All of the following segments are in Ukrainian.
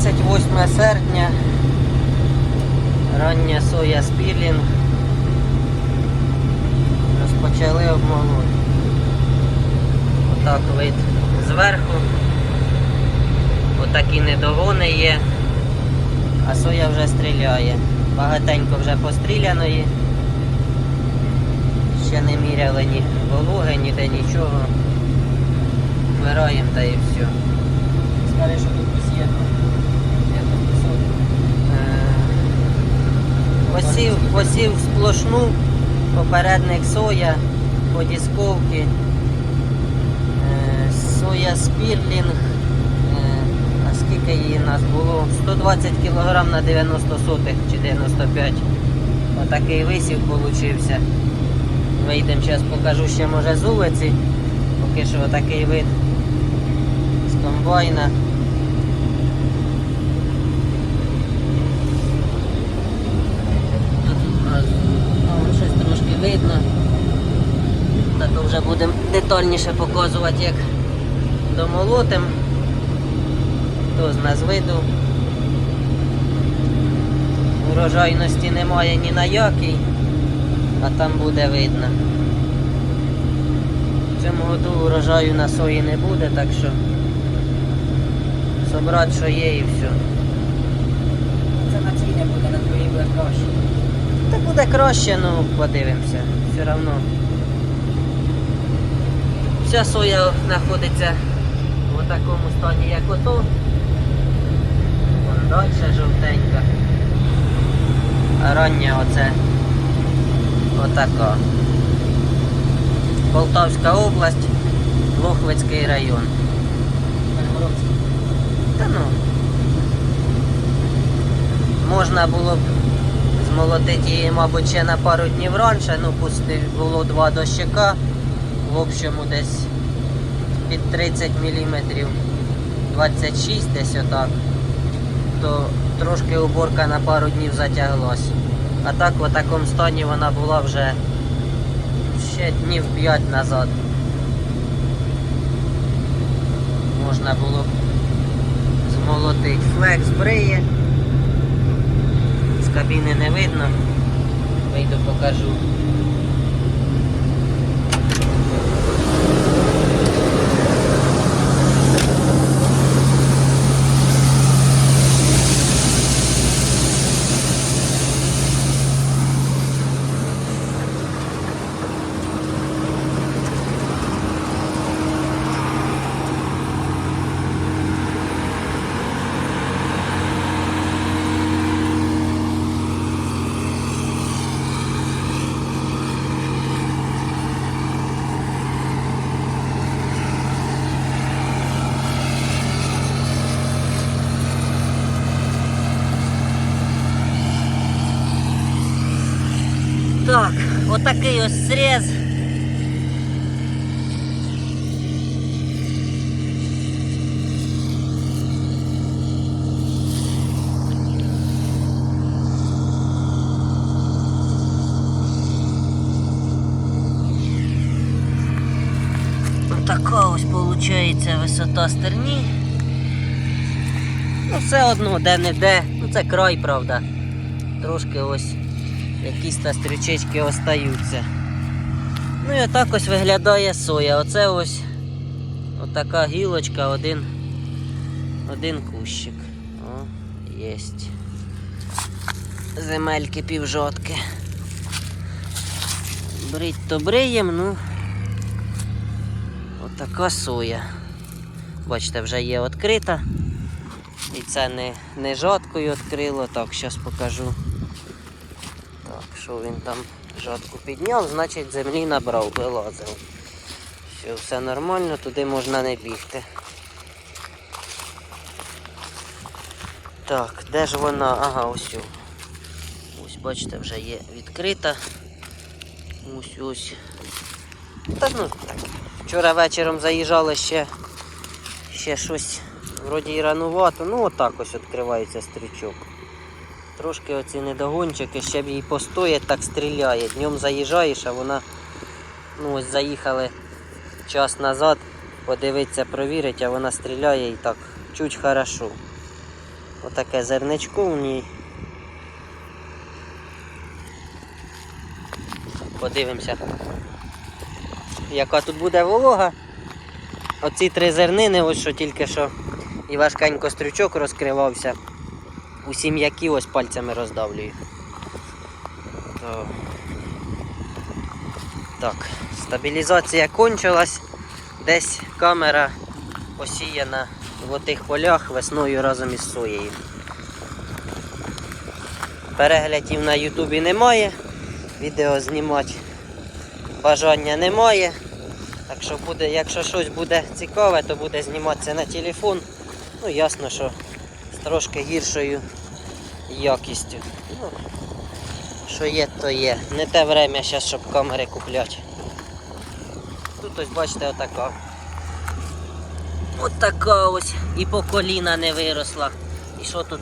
28 серпня. Рання соя спілінг. Розпочали обмолоть. Отак вид зверху. Отакі недогони є. А соя вже стріляє. Багатенько вже постріляної. Ще не міряли ні вологи, ніде нічого. Вмираємо та і все. Скажи, що тут посіяно. Я тут писав. Посів, посів сплошну, попередник соя, подісковки, е, соя спірлінг. Е, скільки її у нас було? 120 кг на 90 сотих чи 95. Отакий висів получився. Вийдемо зараз покажу ще може з вулиці. Поки що отакий вид з комбайна. А вон щось трошки видно. Та то вже будемо детальніше показувати, як домолотим. Хто з нас виду. Урожайності немає ні на який, а там буде видно. В цьому году урожаю на сої не буде, так що собрати, що є і все. Це на цій не буде, на твоїй буде краще. Та буде краще, ну подивимося. Все одно. Вся соя знаходиться в такому стані, як ото. Вон далі жовтенька. А оце отака. Полтавська область, Лохвицький район. Та ну. Можна було б змолотити її, мабуть, ще на пару днів раніше, ну пусти було два дощика, в общому десь під 30 мм, 26 десь отак, то трошки уборка на пару днів затяглась. А так в такому стані вона була вже ще днів 5 назад. Можна було б змолотить. Флекс бриє. Кабіни не видно. Вийду покажу. Отакий ось срез. Така ось виходить висота стерні. Ну, все одно, де-не-де. Ну це край, правда. Трошки ось якісь та стрічечки остаються. Ну і отак ось виглядає соя. Оце ось отака гілочка, один, один кущик. О, єсть. Земельки півжотки. Брить то бриєм, ну отака соя. Бачите, вже є відкрита. І це не, не жаткою відкрило. Так, зараз покажу. Що він там жатку підняв, значить землі набрав, вилазив. Все, все нормально, туди можна не бігти. Так, де ж вона? Ага, ось. Ось, бачите, вже є відкрита. Ось ось. Та ну так. Вчора вечором заїжджали ще, ще щось вроді і ранувато. Ну отак ось відкривається стрічок. Трошки оці недогончики, ще б їй постоять, так стріляє. Днем заїжджаєш, а вона ну ось заїхали час назад, подивитися, провірить, а вона стріляє і так чуть хорошо. Отаке зерничко в ній. Подивимося, яка тут буде волога. Оці три зернини, ось що тільки що і важкенько стрючок розкривався. Усі м'які ось пальцями роздавлюю. То... Так, стабілізація кончилась. Десь камера посіяна в отих полях весною разом із соєю. Переглядів на Ютубі немає, відео знімати бажання немає. Так що буде, якщо щось буде цікаве, то буде зніматися на телефон. Ну ясно, що трошки гіршою якістю. Ну, що є, то є. Не те время зараз, щоб камери купляти. Тут ось бачите отака. Отака ось і по коліна не виросла. І що тут?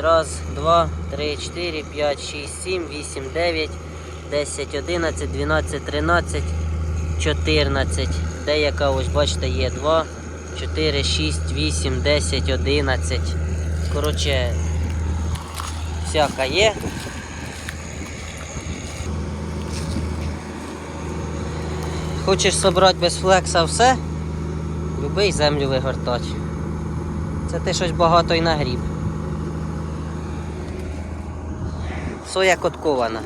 Раз, два, три, чотири, п'ять, шість, сім, вісім, дев'ять, десять, одинадцять, дванадцять, тринадцять, чотирнадцять. Деяка ось бачите є два, чотири, шість, вісім, десять, одинадцять. Коротше, всяка є. Хочеш собрати без флекса все? Любий землю вигортать. Це ти щось багато й нагріб. Соя коткована.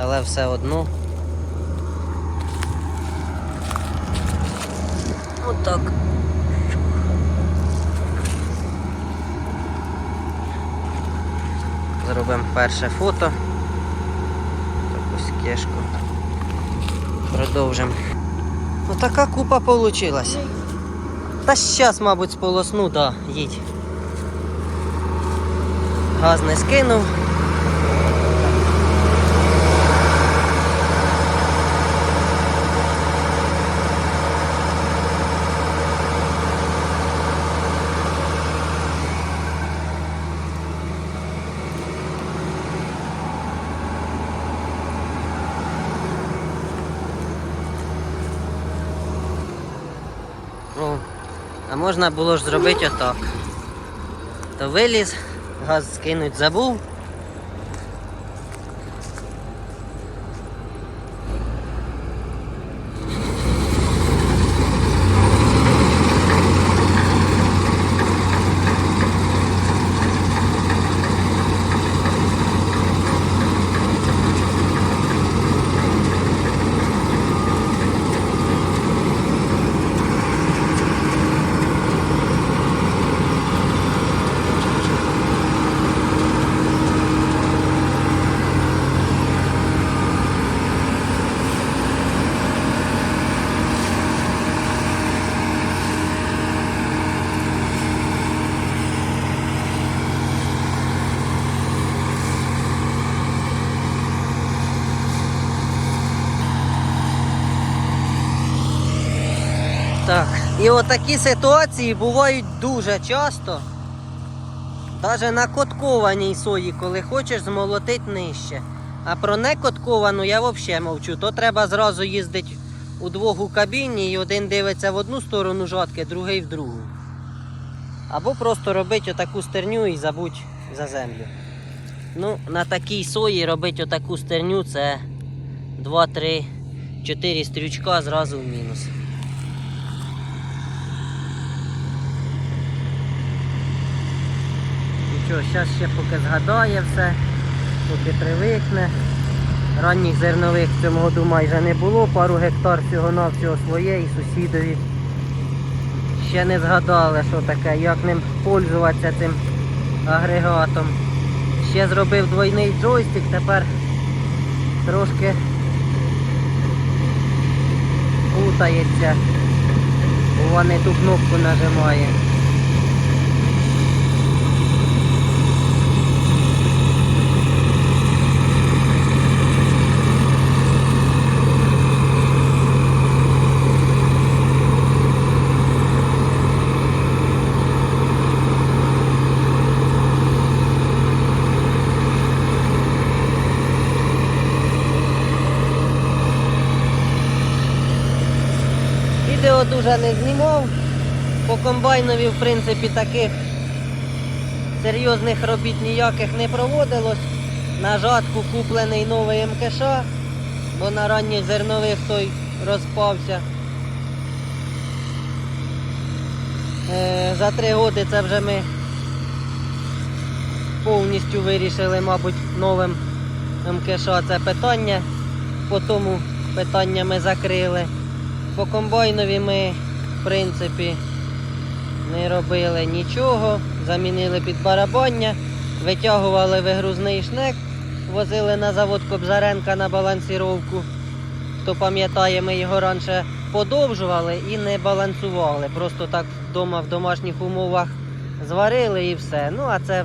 Але все одно. Отак. Зробимо перше фото. Таку кешку. Продовжимо. Отака купа вийшла. Та зараз, мабуть, сполосну, да, їдь. Газ не скинув. О, а можна було ж зробити отак. То виліз, газ скинуть забув. Так, і отакі ситуації бувають дуже часто. Навіть на коткованій сої, коли хочеш змолотити нижче. А про некотковану я взагалі мовчу. То треба зразу їздити удвох у кабіні і один дивиться в одну сторону жатки, другий в другу. Або просто робити отаку стерню і забудь за землю. Ну, на такій сої робити отаку стерню це 2-3, 4 стрючка зразу в мінус. Нічого, зараз ще поки згадає все, поки привикне. Ранніх зернових в цьому году майже не було, пару гектар всього-навсього своє і сусідові. Ще не згадали, що таке, як ним пользуватися цим агрегатом. Ще зробив двойний джойстик, тепер трошки путається, бо не ту кнопку нажимає. Дуже не знімав. По комбайнові, в принципі, таких серйозних робіт ніяких не проводилось. На жатку куплений новий МКШ, бо на ранніх зернових той розпався. Е, За три роки це вже ми повністю вирішили, мабуть, новим МКШ це питання. По тому питання ми закрили. По комбайнові ми, в принципі, не робили нічого. Замінили під барабання, витягували вигрузний шнек, возили на завод Кобзаренка на балансіровку. Хто пам'ятає, ми його раніше подовжували і не балансували. Просто так вдома в домашніх умовах зварили і все. Ну, а це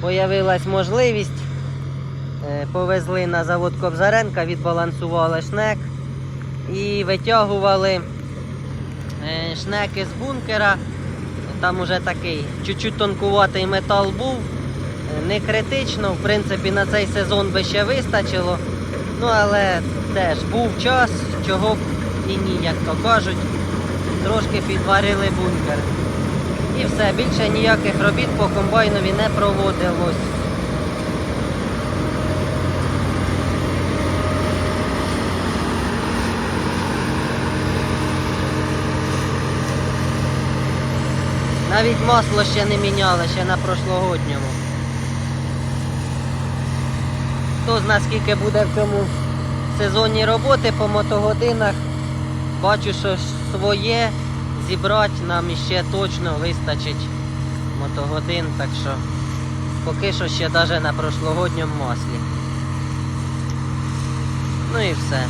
появилась можливість. Е, Повезли на завод Кобзаренка, відбалансували шнек і витягували е, шнеки з бункера. Там уже такий чуть-чуть тонкуватий метал був. Е, Не критично, в принципі, на цей сезон би ще вистачило. Ну, але теж був час, чого б і ні, як то кажуть. Трошки підварили бункер. І все, більше ніяких робіт по комбайнові не проводилось. Навіть масло ще не міняли, ще на прошлогодньому. Хто зна скільки буде в цьому сезоні роботи по мотогодинах. Бачу, що своє зібрати нам іще точно вистачить мотогодин, так що поки що ще навіть на прошлогодньому маслі. Ну і все.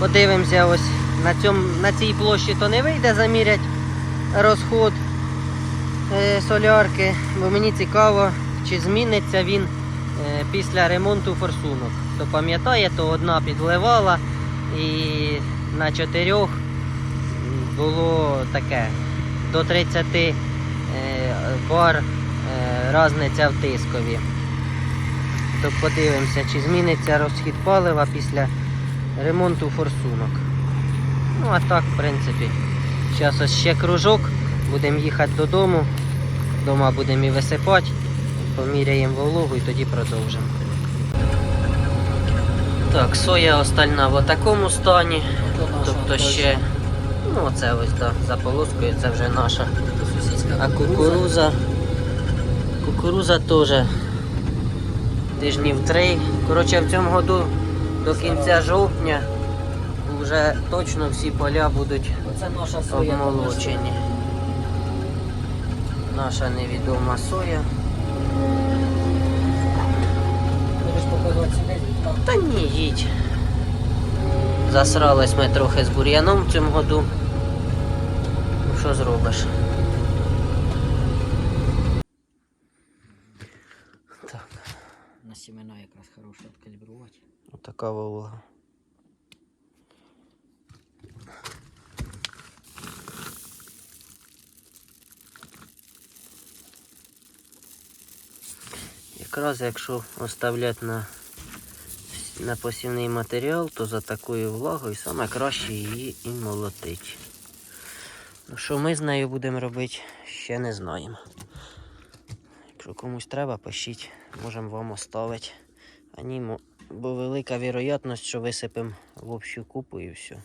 Подивимося ось на, цьому, на цій площі то не вийде замірять розход е, солярки, бо мені цікаво, чи зміниться він е, після ремонту форсунок. Хто пам'ятає, то одна підливала і на чотирьох було таке до 30 е, бар різниця в тискові. То подивимося, чи зміниться розхід палива після ремонту форсунок. Ну а так, в принципі. Зараз ось ще кружок, будемо їхати додому. Дома будемо і висипати, поміряємо вологу і тоді продовжимо. Так, соя остальна в такому стані. Тобто ще, ну оце ось да, за полоскою, це вже наша. А кукуруза. Кукуруза теж тижнів три. Коротше, в цьому году до кінця жовтня вже точно всі поля будуть Оце наша соя. обмолочені. Наша невідома соя. Будеш показувати сюди? Та ні, їдь. Засрались ми трохи з бур'яном в цьому году. Ну що зробиш? Так, На сімена якраз хорошо відкалібрувати. отака волга. Якраз якщо оставляти на, на посівний матеріал, то за такою влагою саме краще її і молотить. Ну, що ми з нею будемо робити, ще не знаємо. Якщо комусь треба, пишіть, можемо вам оставити. А бо велика вірогідність, що висипемо в общу купу і все.